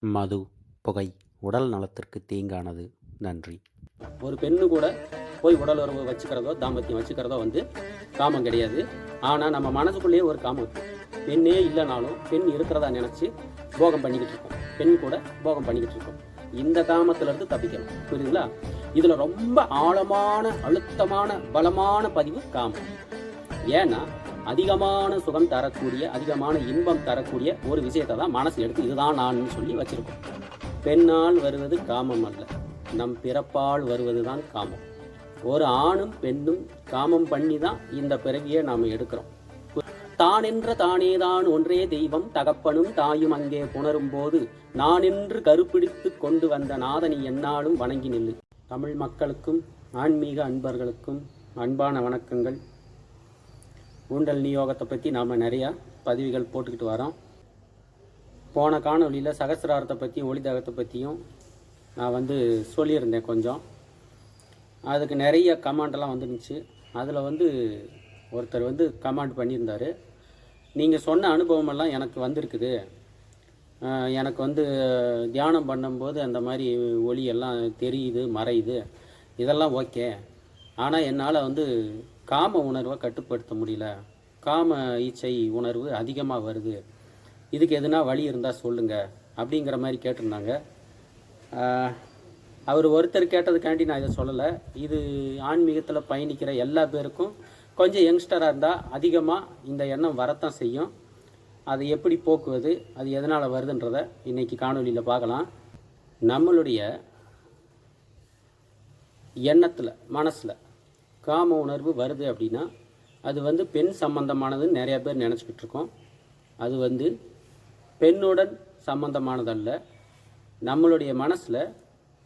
மது புகை உடல் நலத்திற்கு தீங்கானது. நன்றி. ஒரு பெண்ணு கூட போய் உடல் உறவு வச்சுக்கிறதோ தாம்பத்தியம் வச்சுக்கிறதோ வந்து காமம் கிடையாது. ஆனால் நம்ம மனசுக்குள்ளேயே ஒரு காமம் இருக்கும் பெண்ணே இல்லைனாலும் பெண் இருக்கிறதா நினச்சி போகம் பண்ணிக்கிட்டு இருக்கோம். பெண் கூட போகம் பண்ணிக்கிட்டு இருக்கோம். இந்த காமத்திலிருந்து தப்பிக்கணும். புரியுதுங்களா? இதில் ரொம்ப ஆழமான அழுத்தமான பலமான பதிவு காமம். ஏன்னா அதிகமான சுகம் தரக்கூடிய அதிகமான இன்பம் தரக்கூடிய ஒரு விஷயத்தை தான் மனசு எடுத்து இதுதான் நான் சொல்லி வச்சிருக்கோம். பெண்ணால் வருவது காமம் அல்ல. நம் பிறப்பால் வருவதுதான் காமம். ஒரு ஆணும் பெண்ணும் காமம் பண்ணி தான் இந்த பிறவியை நாம் எடுக்கிறோம். தான் என்ற தானேதான் ஒன்றே தெய்வம் தகப்பனும் தாயும் அங்கே புணரும் போது நான் என்று கருப்பிடித்து கொண்டு வந்த நாதனி என்னாலும் வணங்கி நில்லு. தமிழ் மக்களுக்கும் ஆன்மீக அன்பர்களுக்கும் அன்பான வணக்கங்கள். ஊண்டல் நியோகத்தை பற்றி நாம் நிறையா பதிவுகள் போட்டுக்கிட்டு வரோம். போன காணொலியில் சகசிராரத்தை பற்றியும் ஒளிதகத்தை பற்றியும் நான் வந்து சொல்லியிருந்தேன் கொஞ்சம். அதுக்கு நிறைய கமாண்டெல்லாம் வந்துருந்துச்சு. அதில் வந்து ஒருத்தர் வந்து கமாண்ட் பண்ணியிருந்தார். நீங்கள் சொன்ன அனுபவமெல்லாம் எனக்கு வந்திருக்குது. எனக்கு வந்து தியானம் பண்ணும்போது அந்த மாதிரி ஒளி எல்லாம் தெரியுது மறையுது. இதெல்லாம் ஓகே. ஆனால் என்னால் வந்து காம உணர்வை கட்டுப்படுத்த முடியல. காம ஈச்சை உணர்வு அதிகமாக வருது. இதுக்கு எதுனா வழி இருந்தால் சொல்லுங்கள் அப்படிங்கிற மாதிரி கேட்டிருந்தாங்க. அவர் ஒருத்தர் கேட்டதுக்காண்டி நான் இதை சொல்லலை. இது ஆன்மீகத்தில் பயணிக்கிற எல்லா பேருக்கும் கொஞ்சம் யங்ஸ்டராக இருந்தால் அதிகமாக இந்த எண்ணம் வரத்தான் செய்யும். அதை எப்படி போக்குவது அது எதனால் வருதுன்றதை இன்றைக்கி காணொலியில் பார்க்கலாம். நம்மளுடைய எண்ணத்தில் மனசில் காம உணர்வு வருது அப்படின்னா அது வந்து பெண் சம்பந்தமானதுன்னு நிறையா பேர் நினச்சிக்கிட்டு இருக்கோம். அது வந்து பெண்ணுடன் சம்பந்தமானதல்ல. நம்மளுடைய மனசில்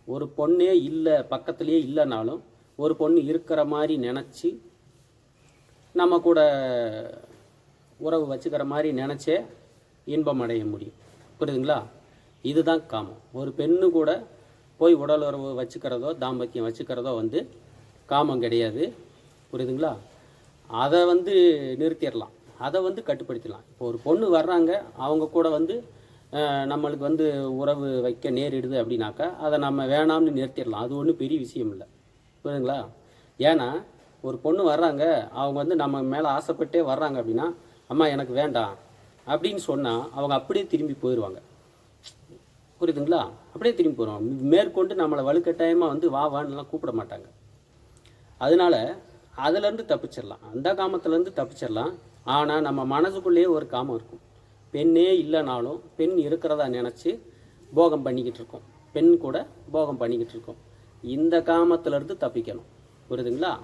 ஒரு பொண்ணே இல்லை பக்கத்துலேயே இல்லைனாலும் ஒரு பொண்ணு இருக்கிற மாதிரி நினச்சி நம்ம கூட உறவு வச்சுக்கிற மாதிரி நினச்சே இன்பம் அடைய முடியும். புரியுதுங்களா? இதுதான் காமம். ஒரு பெண்ணு கூட போய் உடல் உறவு வச்சுக்கிறதோ தாம்பத்தியம் வச்சுக்கிறதோ வந்து காமம் கிடையாது. புரியுதுங்களா? அதை வந்து நிறுத்திடலாம். அதை வந்து கட்டுப்படுத்திடலாம். இப்போ ஒரு பொண்ணு வர்றாங்க அவங்க கூட வந்து நம்மளுக்கு வந்து உறவு வைக்க நேரிடுது அப்படின்னாக்கா அதை நம்ம வேணாம்னு நிறுத்திடலாம். அது ஒன்றும் பெரிய விஷயம் இல்லை. புரியுதுங்களா? ஏன்னா ஒரு பொண்ணு வர்றாங்க அவங்க வந்து நம்ம மேலே ஆசைப்பட்டே வர்றாங்க அப்படின்னா அம்மா எனக்கு வேண்டாம். அப்படின்னு சொன்னால் அவங்க அப்படியே திரும்பி போயிடுவாங்க புரியுதுங்களா? அப்படியே திரும்பி போயிடுவாங்க மேற்கொண்டு நம்மளை வலுக்கட்டாயமாக வந்து வா வான்னுலாம் கூப்பிட மாட்டாங்க. அதனால அதுலேருந்து தப்பிச்சிடலாம். அந்த காமத்துலேருந்து தப்பிச்சிடலாம். ஆனால் நம்ம மனசுக்குள்ளேயே ஒரு காமம் இருக்கும். பெண்ணே இல்லைனாலும் பெண் இருக்கிறதா நினச்சி போகம் பண்ணிக்கிட்டு இருக்கோம். பெண் கூட போகம் பண்ணிக்கிட்டு இருக்கோம். இந்த காமத்திலேருந்து தப்பிக்கணும். புரியுதுங்களா?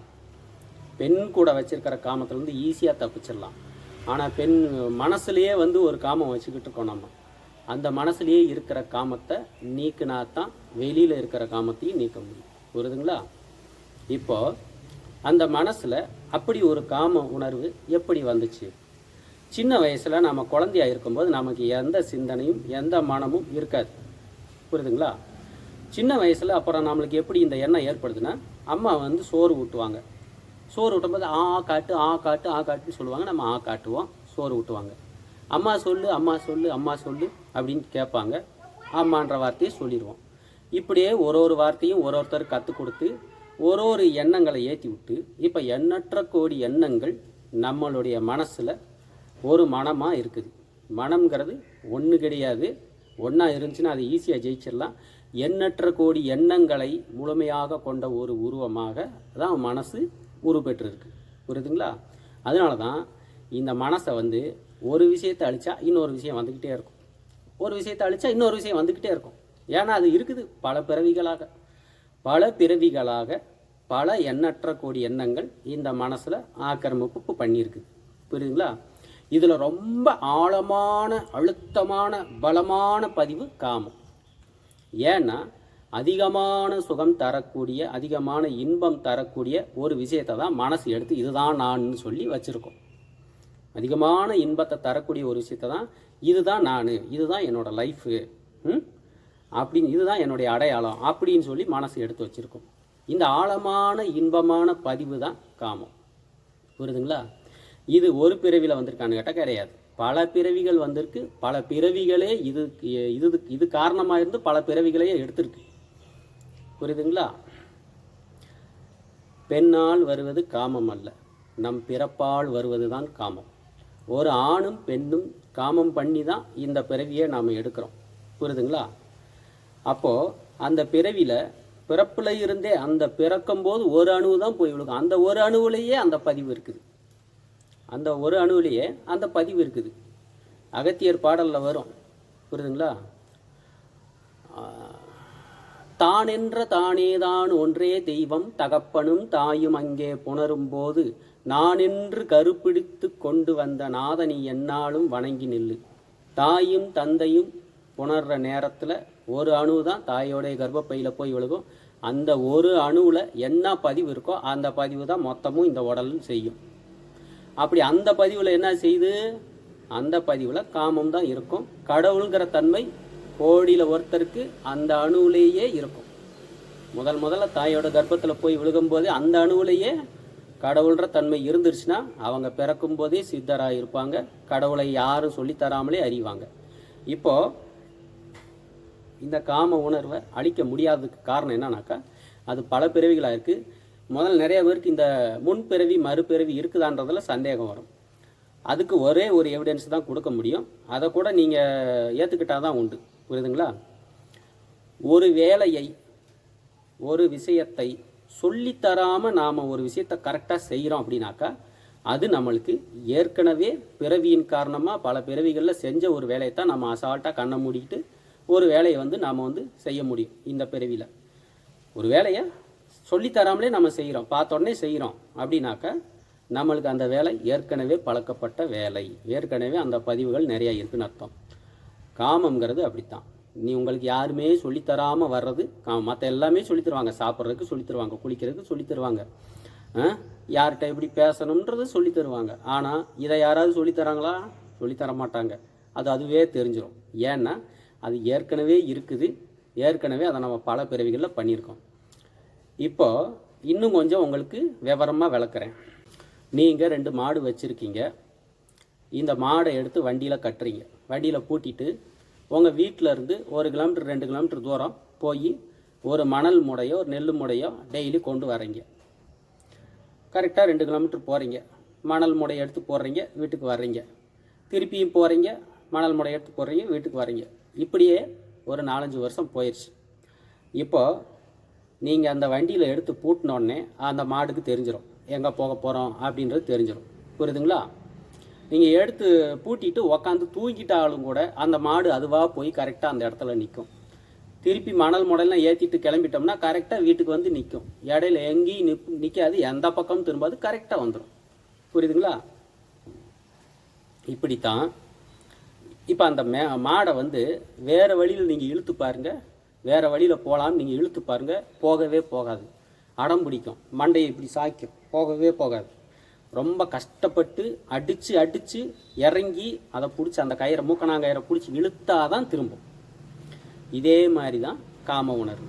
பெண் கூட வச்சுருக்கிற காமத்துலேருந்து ஈஸியாக தப்பிச்சிடலாம். ஆனால் பெண் மனசுலேயே வந்து ஒரு காமம் வச்சுக்கிட்டு இருக்கோம் நம்ம. அந்த மனசுலேயே இருக்கிற காமத்தை நீக்கினா தான் வெளியில் இருக்கிற காமத்தையும் நீக்க முடியும். புரியுதுங்களா? இப்போ அந்த மனசில் அப்படி ஒரு காம உணர்வு எப்படி வந்துச்சு? சின்ன வயசில் நம்ம குழந்தையா இருக்கும்போது நமக்கு எந்த சிந்தனையும் எந்த மனமும் இருக்காது. புரியுதுங்களா? சின்ன வயசில் அப்புறம் நம்மளுக்கு எப்படி இந்த எண்ணம் ஏற்படுதுன்னா அம்மா வந்து சோறு ஊட்டுவாங்க. சோறு ஊட்டும்போது ஆ ஆ காட்டு ஆ காட்டு ஆ காட்டுன்னு சொல்லுவாங்க. நம்ம ஆ காட்டுவோம் சோறு ஊட்டுவாங்க. அம்மா சொல்லு அம்மா சொல்லு அம்மா சொல்லு அப்படின்னு கேட்பாங்க. அம்மான்ற வார்த்தையை சொல்லிடுவோம். இப்படியே ஒரு ஒரு வார்த்தையும் ஒரு ஒருத்தர் கற்றுக் கொடுத்து ஒரு ஒரு எண்ணங்களை ஏற்றி விட்டு இப்போ எண்ணற்ற கோடி எண்ணங்கள் நம்மளுடைய மனசில் ஒரு மனமாக இருக்குது. மனம்ங்கிறது ஒன்று கிடையாது. ஒன்றா இருந்துச்சுன்னா அது ஈஸியாக ஜெயிச்சிடலாம். எண்ணற்ற கோடி எண்ணங்களை முழுமையாக கொண்ட ஒரு உருவமாக தான் மனசு உருப்பெற்றிருக்கு. புரியுதுங்களா? அதனால தான் இந்த மனசை வந்து ஒரு விஷயத்தை அழிச்சா இன்னொரு விஷயம் வந்துக்கிட்டே இருக்கும். ஒரு விஷயத்தை அழிச்சா இன்னொரு விஷயம் வந்துக்கிட்டே இருக்கும். ஏன்னா அது இருக்குது பல பிறவிகளாக. பல பிறவிகளாக பல எண்ணற்ற கோடி எண்ணங்கள் இந்த மனசில் ஆக்கிரமிப்பு பண்ணியிருக்கு. புரியுதுங்களா? இதில் ரொம்ப ஆழமான அழுத்தமான பலமான பதிவு காமம். ஏன்னா அதிகமான சுகம் தரக்கூடிய அதிகமான இன்பம் தரக்கூடிய ஒரு விஷயத்தை தான் மனசு எடுத்து இதுதான் நான் சொல்லி வச்சுருக்கோம். அதிகமான இன்பத்தை தரக்கூடிய ஒரு விஷயத்தை தான் இதுதான் நான் இதுதான் என்னோடய லைஃபு ம்? அப்படின்னு இதுதான் என்னுடைய அடையாளம் அப்படின்னு சொல்லி மனசு எடுத்து வச்சுருக்கோம். இந்த ஆழமான இன்பமான பதிவு தான் காமம். புரியுதுங்களா? இது ஒரு பிறவியில் வந்திருக்கான்னு கேட்டால் கிடையாது. பல பிறவிகள் வந்திருக்கு. பல பிறவிகளே இது இது இது காரணமாக இருந்து பல பிறவிகளையே எடுத்திருக்கு. புரியுதுங்களா? பெண்ணால் வருவது காமம் அல்ல. நம் பிறப்பால் வருவது தான் காமம். ஒரு ஆணும் பெண்ணும் காமம் பண்ணி தான் இந்த பிறவியை நாம் எடுக்கிறோம். புரியுதுங்களா? அப்போது அந்த பிறவியில் பிறப்பில் இருந்தே அந்த பிறக்கும்போது ஒரு அணு தான் போய் விழுக்கும் அந்த ஒரு அணுவிலேயே அந்த பதிவு இருக்குது. அந்த ஒரு அணுவிலேயே அந்த பதிவு இருக்குது. அகத்தியர் பாடலில் வரும். புரியுதுங்களா? தான் என்ற தானேதான் ஒன்றே தெய்வம் தகப்பனும் தாயும் அங்கே புணரும் போது நான் என்று கருப்பிடித்து கொண்டு வந்த நாதனி என்னாலும் வணங்கி நில்லு. தாயும் தந்தையும் புணர்ற நேரத்தில் ஒரு அணு தான் தாயோடைய கர்ப்பப்பையில் போய் விழுகும். அந்த ஒரு அணுவில் என்ன பதிவு இருக்கோ அந்த பதிவு தான் மொத்தமும் இந்த உடலும் செய்யும். அப்படி அந்த பதிவில் என்ன செய்யுது அந்த பதிவில் காமம் தான் இருக்கும். கடவுளுங்கிற தன்மை கோடியில் ஒருத்தருக்கு அந்த அணுவிலேயே இருக்கும். முதல் முதல்ல தாயோட கர்ப்பத்தில் போய் விழுகும்போதே அந்த அணுவிலேயே கடவுள்கிற தன்மை இருந்துருச்சுன்னா அவங்க பிறக்கும் போதே சித்தராக இருப்பாங்க கடவுளை யாரும் சொல்லித் தராமலே அறிவாங்க. இப்போது இந்த காம உணர்வை அழிக்க முடியாததுக்கு காரணம் என்னன்னாக்கா அது பல பிறவிகளாக இருக்குது முதல்ல நிறைய பேருக்கு இந்த முன்பிறவி மறுபிறவி இருக்குதான்றதில் சந்தேகம் வரும். அதுக்கு ஒரே ஒரு எவிடன்ஸ் தான் கொடுக்க முடியும். அதை கூட நீங்கள் ஏற்றுக்கிட்டால் தான் உண்டு. புரியுதுங்களா? ஒரு வேலையை ஒரு விஷயத்தை சொல்லித்தராமல் நாம் ஒரு விஷயத்தை கரெக்டாக செய்கிறோம் அப்படின்னாக்கா அது நம்மளுக்கு ஏற்கனவே பிறவியின் காரணமாக பல பிறவிகளில் செஞ்ச ஒரு வேலையை தான் நம்ம அசால்ட்டாக கண்ணை மூடிக்கிட்டு ஒரு வேலையை வந்து நாம் வந்து செய்ய முடியும் இந்த பிறவியில். ஒரு வேலையை சொல்லித்தராமலே நம்ம செய்கிறோம் பார்த்தோடனே செய்கிறோம் அப்படின்னாக்கா நம்மளுக்கு அந்த வேலை ஏற்கனவே பழக்கப்பட்ட வேலை. ஏற்கனவே அந்த பதிவுகள் நிறையா இருக்குன்னு அர்த்தம். காமங்கிறது அப்படித்தான். நீ உங்களுக்கு யாருமே சொல்லித்தராமல் வர்றது மற்ற எல்லாமே சொல்லித் தருவாங்க. சாப்பிட்றதுக்கு சொல்லித் தருவாங்க குளிக்கிறதுக்கு சொல்லித்தருவாங்க யார்கிட்ட எப்படி பேசணுன்றது சொல்லித்தருவாங்க ஆனால் இதை யாராவது சொல்லித் தராங்களா? தர மாட்டாங்க அது அதுவே தெரிஞ்சிடும் ஏன்னா அது ஏற்கனவே இருக்குது. ஏற்கனவே அதை நம்ம பல பிறவிகளில் பண்ணியிருக்கோம். இப்போ இன்னும் கொஞ்சம் உங்களுக்கு விவரமாக விளக்குறேன். நீங்கள் ரெண்டு மாடு வச்சுருக்கீங்க. இந்த மாடை எடுத்து வண்டியில் கட்டுறீங்க. வண்டியில் பூட்டிட்டு உங்கள் வீட்டில் இருந்து ஒரு கிலோமீட்டர் ரெண்டு கிலோமீட்டர் தூரம் போய் ஒரு மணல் முடையோ ஒரு நெல் முடையோ டெய்லி கொண்டு வரீங்க. கரெக்டாக ரெண்டு கிலோமீட்டர் போகிறீங்க மணல் முடையை எடுத்து போடுறீங்க வீட்டுக்கு வர்றீங்க. திருப்பியும் போகிறீங்க மணல் முடையை எடுத்து போடுறீங்க வீட்டுக்கு வரீங்க இப்படியே ஒரு நாலஞ்சு வருஷம் போயிடுச்சு இப்போது நீங்கள் அந்த வண்டியில் எடுத்து பூட்டினோடனே அந்த மாடுக்கு தெரிஞ்சிடும் எங்கே போக போகிறோம் அப்படின்றது தெரிஞ்சிடும் புரியுதுங்களா? நீங்கள் எடுத்து பூட்டிட்டு உக்காந்து தூங்கிட்டாலும் கூட அந்த மாடு அதுவாக போய் கரெக்டாக அந்த இடத்துல நிற்கும் திருப்பி மணல் முடலாம் ஏற்றிட்டு கிளம்பிட்டோம்னா கரெக்டாக வீட்டுக்கு வந்து நிற்கும் இடையில எங்கேயும் நிப் நிற்காது எந்த பக்கமும் திரும்பாது. கரெக்டாக வந்துடும் புரியுதுங்களா? இப்படித்தான் இப்போ அந்த மே மாடை வந்து வேறு வழியில் நீங்கள் இழுத்து பாருங்கள் வேறு வழியில் போகலான்னு நீங்கள் இழுத்து பாருங்கள் போகவே போகாது. அடம் பிடிக்கும். மண்டையை இப்படி சாய்க்கும். போகவே போகாது. ரொம்ப கஷ்டப்பட்டு அடித்து அடித்து இறங்கி அதை பிடிச்சி அந்த கயிறை மூக்கணாங்கயிறை பிடிச்சி இழுத்தாதான் திரும்பும். இதே மாதிரி தான் காம உணர்வு.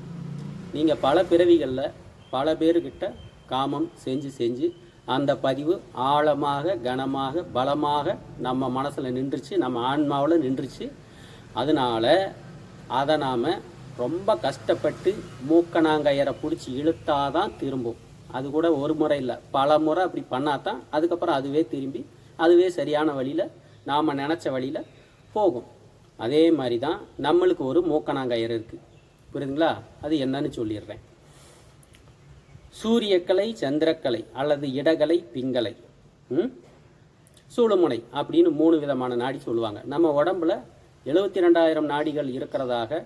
நீங்கள் பல பிறவிகளில் பல பேர்கிட்ட காமம் செஞ்சு செஞ்சு அந்த பதிவு ஆழமாக கனமாக பலமாக நம்ம மனசில் நின்றுச்சு நம்ம ஆன்மாவில் நின்றுச்சு. அதனால் அதை நாம் ரொம்ப கஷ்டப்பட்டு மூக்கணாங்கயரை பிடிச்சி இழுத்தாதான் திரும்பும். அது கூட ஒரு முறை இல்லை. பல முறை அப்படி பண்ணாதான் அதுக்கப்புறம் அதுவே திரும்பி அதுவே சரியான வழியில் நாம் நினச்ச வழியில் போகும். அதே மாதிரி தான் நம்மளுக்கு ஒரு மூக்கணாங்கயிறு இருக்குது புரியுதுங்களா? அது என்னன்னு சொல்லிடுறேன். சூரியக்கலை சந்திரக்கலை அல்லது இடகலை பிங்கலை. ம்? சூளுமுனை அப்படின்னு மூணு விதமான நாடி சொல்லுவாங்க. நம்ம உடம்புல எழுபத்தி ரெண்டாயிரம் நாடிகள் இருக்கிறதாக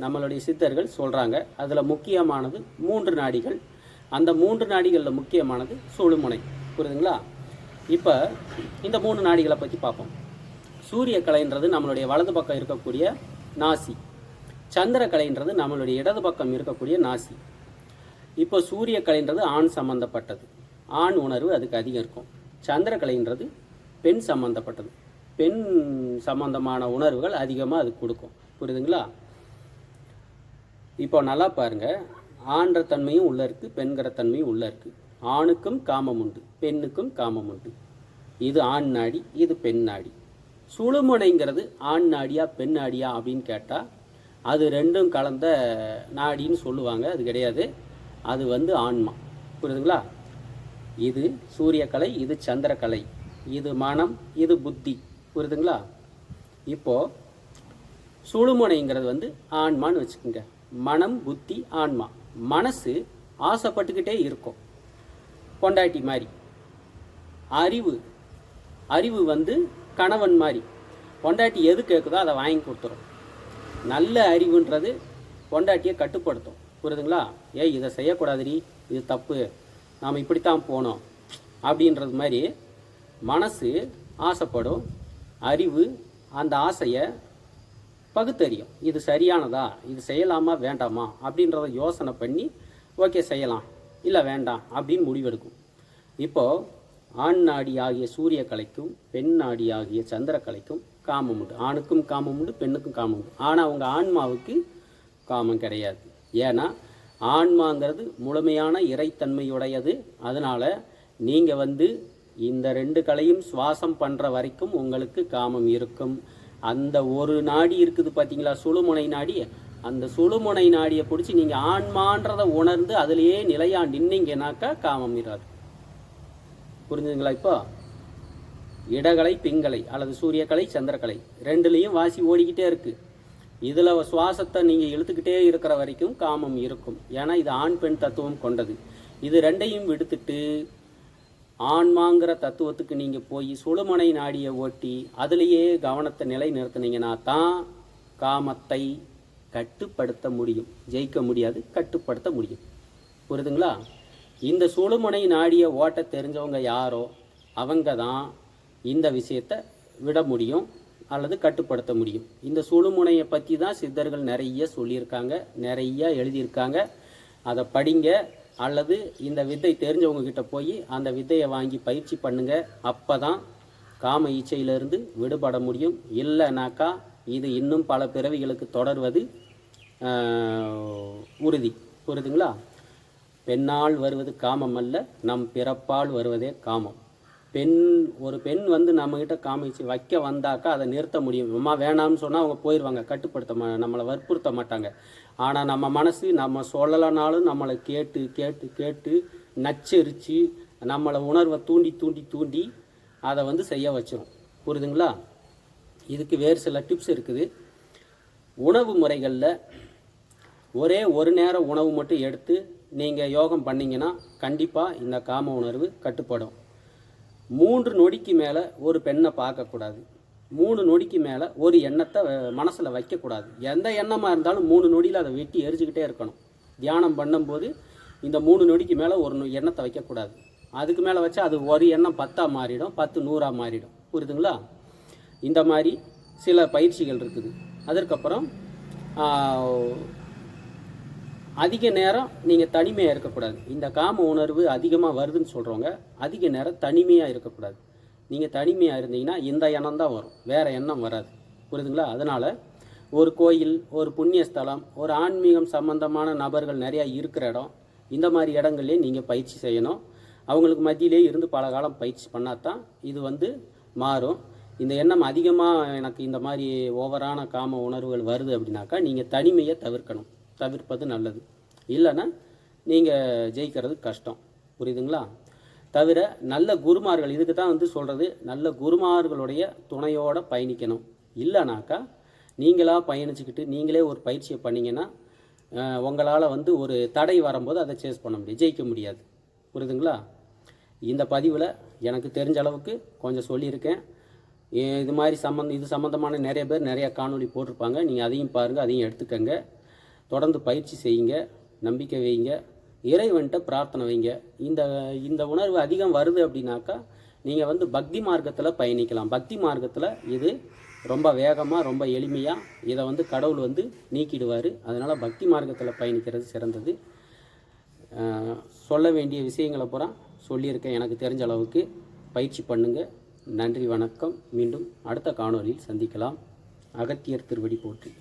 நம்மளுடைய சித்தர்கள் சொல்கிறாங்க அதில் முக்கியமானது மூன்று நாடிகள். அந்த மூன்று நாடிகளில் முக்கியமானது சூளுமுனை. புரியுதுங்களா? இப்போ இந்த மூணு நாடிகளை பற்றி பார்ப்போம். சூரியக்கலைன்றது நம்மளுடைய வலது பக்கம் இருக்கக்கூடிய நாசி. சந்திரக்கலைன்றது நம்மளுடைய இடது பக்கம் இருக்கக்கூடிய நாசி. இப்போ சூரிய கலைன்றது ஆண் சம்பந்தப்பட்டது. ஆண் உணர்வு அதுக்கு அதிகம் இருக்கும். சந்திரக்கலைன்றது பெண் சம்பந்தப்பட்டது. பெண் சம்பந்தமான உணர்வுகள் அதிகமாக அது கொடுக்கும். புரியுதுங்களா? இப்போ நல்லா பாருங்க. ஆண்ற தன்மையும் உள்ளே இருக்குது பெண்கிற தன்மையும் உள்ளே இருக்குது ஆணுக்கும் காமம் உண்டு பெண்ணுக்கும் காமம் உண்டு. இது ஆண் நாடி இது பெண் நாடி. சுழுமுனைங்கிறது ஆண் நாடியா பெண் நாடியா அப்படின்னு கேட்டால் அது ரெண்டும் கலந்த நாடின்னு சொல்லுவாங்க. அது கிடையாது. அது வந்து ஆன்மா. புரியுதுங்களா? இது சூரியக்கலை இது சந்திரக்கலை. இது மனம் இது புத்தி. புரியுதுங்களா? இப்போது சுழுமுனைங்கிறது வந்து ஆன்மான்னு வச்சுக்கோங்க. மனம் புத்தி ஆன்மா. மனசு ஆசைப்பட்டுக்கிட்டே இருக்கும். பொண்டாட்டி மாதிரி. அறிவு. அறிவு வந்து கணவன் மாதிரி. பொண்டாட்டி எது கேட்குதோ அதை வாங்கி கொடுத்துரும். நல்ல அறிவுன்றது பொண்டாட்டியை கட்டுப்படுத்தும். புரியுதுங்களா? ஏய் இதை செய்யக்கூடாதுடி. இது தப்பு. நாம் இப்படித்தான் போனோம். அப்படின்றது மாதிரி மனசு ஆசைப்படும். அறிவு அந்த ஆசையை பகுத்தறியும். இது சரியானதா? இது செய்யலாமா வேண்டாமா? அப்படின்றத யோசனை பண்ணி ஓகே செய்யலாம். இல்லை வேண்டாம் அப்படின்னு முடிவெடுக்கும். இப்போது ஆண் நாடி ஆகிய சூரிய கலைக்கும் பெண் நாடி ஆகிய சந்திர கலைக்கும் காமம் உண்டு. ஆணுக்கும் காமம் உண்டு பெண்ணுக்கும் காமம் உண்டு. ஆனால் அவங்க ஆன்மாவுக்கு காமம் கிடையாது. ஏன்னா ஆன்மாங்கிறது முழுமையான இறைத்தன்மையுடையது. அதனால் நீங்கள் வந்து இந்த ரெண்டு கலையும் சுவாசம் பண்ணுற வரைக்கும் உங்களுக்கு காமம் இருக்கும். அந்த ஒரு நாடி இருக்குது பார்த்தீங்களா சுழுமுனை நாடி அந்த சுழுமுனை நாடியை பிடிச்சி நீங்கள் ஆன்மான்றதை உணர்ந்து அதிலேயே நிலையா நின்னீங்கனாக்கா காமம் இராது. புரிஞ்சுதுங்களா இப்போ? இடகலை பிங்கலை அல்லது சூரியக்கலை சந்திரக்கலை ரெண்டுலேயும் வாசி ஓடிக்கிட்டே இருக்குது இதில் சுவாசத்தை நீங்கள் இழுத்துக்கிட்டே இருக்கிற வரைக்கும் காமம் இருக்கும். ஏன்னா இது ஆண் பெண் தத்துவம் கொண்டது. இது ரெண்டையும் விடுத்துட்டு ஆன்மாங்கிற தத்துவத்துக்கு நீங்கள் போய் சுழுமனை நாடியை ஓட்டி அதுலேயே கவனத்தை நிலை நிறுத்தினீங்கன்னா தான் காமத்தை கட்டுப்படுத்த முடியும். ஜெயிக்க முடியாது கட்டுப்படுத்த முடியும். புரியுதுங்களா இந்த சுழுமுனை நாடியை ஓட்ட தெரிஞ்சவங்க யாரோ அவங்க தான் இந்த விஷயத்தை விட முடியும். அல்லது கட்டுப்படுத்த முடியும். இந்த சுழுமுனையை பற்றி தான் சித்தர்கள் நிறைய சொல்லியிருக்காங்க நிறைய எழுதியிருக்காங்க. அதை படிங்க அல்லது இந்த வித்தை தெரிஞ்சவங்கக்கிட்ட போய் அந்த வித்தையை வாங்கி பயிற்சி பண்ணுங்க. அப்போ தான் காம இச்சையிலிருந்து விடுபட முடியும். இல்லைனாக்கா இது இன்னும் பல பிறவிகளுக்கு தொடர்வது உறுதி. புரியுதுங்களா? பெண்ணால் வருவது காமம் அல்ல நம் பிறப்பால் வருவதே காமம். பெண் ஒரு பெண் வந்து நம்மக்கிட்ட காமிச்சு வைக்க வந்தாக்கா அதை நிறுத்த முடியும். அம்மா வேணாம்னு சொன்னால் அவங்க போயிடுவாங்க கட்டுப்படுத்த மா நம்மளை வற்புறுத்த மாட்டாங்க. ஆனால் நம்ம மனசு நம்ம சொல்லலைனாலும் நம்மளை கேட்டு கேட்டு கேட்டு நச்சரித்து நம்மளை உணர்வை தூண்டி தூண்டி தூண்டி அதை வந்து செய்ய வச்சிடும் புரியுதுங்களா இதுக்கு வேறு சில டிப்ஸ் இருக்குது. உணவு முறைகளில் ஒரே ஒரு நேரம் உணவு மட்டும் எடுத்து நீங்கள் யோகம் பண்ணீங்கன்னா கண்டிப்பாக இந்த காம உணர்வு கட்டுப்படும். மூன்று நொடிக்கு மேலே ஒரு பெண்ணை பார்க்கக்கூடாது. மூணு நொடிக்கு மேலே ஒரு எண்ணத்தை மனசில் வைக்கக்கூடாது. எந்த எண்ணமாக இருந்தாலும் மூணு நொடியில் அதை வெட்டி எரிஞ்சுக்கிட்டே இருக்கணும். தியானம் பண்ணும்போது இந்த மூணு நொடிக்கு மேலே ஒரு எண்ணத்தை வைக்கக்கூடாது. அதுக்கு மேலே வச்சா அது ஒரு எண்ணம் பத்தாக மாறிடும் பத்து நூறாக மாறிடும். புரியுதுங்களா? இந்த மாதிரி சில பயிற்சிகள் இருக்குது. அதற்கப்புறம் அதிக நேரம் நீங்கள் தனிமையாக இருக்கக்கூடாது. இந்த காம உணர்வு அதிகமாக வருதுன்னு சொல்கிறவங்க அதிக நேரம் தனிமையாக இருக்கக்கூடாது. நீங்கள் தனிமையாக இருந்தீங்கன்னா இந்த எண்ணம் தான் வரும். வேறு எண்ணம் வராது. புரியுதுங்களா? அதனால் ஒரு கோயில் ஒரு புண்ணிய ஸ்தலம் ஒரு ஆன்மீகம் சம்பந்தமான நபர்கள் நிறையா இருக்கிற இடம் இந்த மாதிரி இடங்கள்லேயே நீங்கள் பயிற்சி செய்யணும். அவங்களுக்கு மத்தியிலே இருந்து பல காலம் பயிற்சி பண்ணால் தான் இது வந்து மாறும். இந்த எண்ணம் அதிகமாக எனக்கு இந்த மாதிரி ஓவரான காம உணர்வுகள் வருது அப்படின்னாக்கா நீங்கள் தனிமையை தவிர்க்கணும். தவிர்ப்பது நல்லது. இல்லைன்னா நீங்கள் ஜெயிக்கிறது கஷ்டம். புரியுதுங்களா? தவிர நல்ல குருமார்கள் இதுக்கு தான் வந்து சொல்கிறது நல்ல குருமார்களுடைய துணையோடு பயணிக்கணும். இல்லைனாக்கா நீங்களாக பயணிச்சுக்கிட்டு நீங்களே ஒரு பயிற்சியை பண்ணிங்கன்னா உங்களால் வந்து ஒரு தடை வரும்போது அதை சேஸ் பண்ண முடியும். ஜெயிக்க முடியாது. புரியுதுங்களா? இந்த பதிவில் எனக்கு தெரிஞ்ச அளவுக்கு கொஞ்சம் சொல்லியிருக்கேன். ஏ- இது மாதிரி சம்மந்தம் இது சம்மந்தமான நிறைய பேர் நிறையா காணொளி போட்டிருப்பாங்க. நீங்கள் அதையும் பாருங்கள் அதையும் எடுத்துக்கங்க. தொடர்ந்து பயிற்சி செய்யுங்க நம்பிக்கை வைங்க இறைவன்கிட்ட பிரார்த்தனை வைங்க. இந்த இந்த உணர்வு அதிகம் வருது அப்படின்னாக்கா நீங்கள் வந்து பக்தி மார்க்கத்தில் பயணிக்கலாம். பக்தி மார்க்கத்தில் இது ரொம்ப வேகமாக ரொம்ப எளிமையாக இதை வந்து கடவுள் வந்து நீக்கிடுவார். அதனால் பக்தி மார்க்கத்தில் பயணிக்கிறது சிறந்தது. சொல்ல வேண்டிய விஷயங்களை பூரா சொல்லியிருக்கேன். எனக்கு தெரிஞ்ச அளவுக்கு பயிற்சி பண்ணுங்க. நன்றி வணக்கம். மீண்டும் அடுத்த காணொளியில் சந்திக்கலாம். அகத்தியர் திருவடி போற்றி.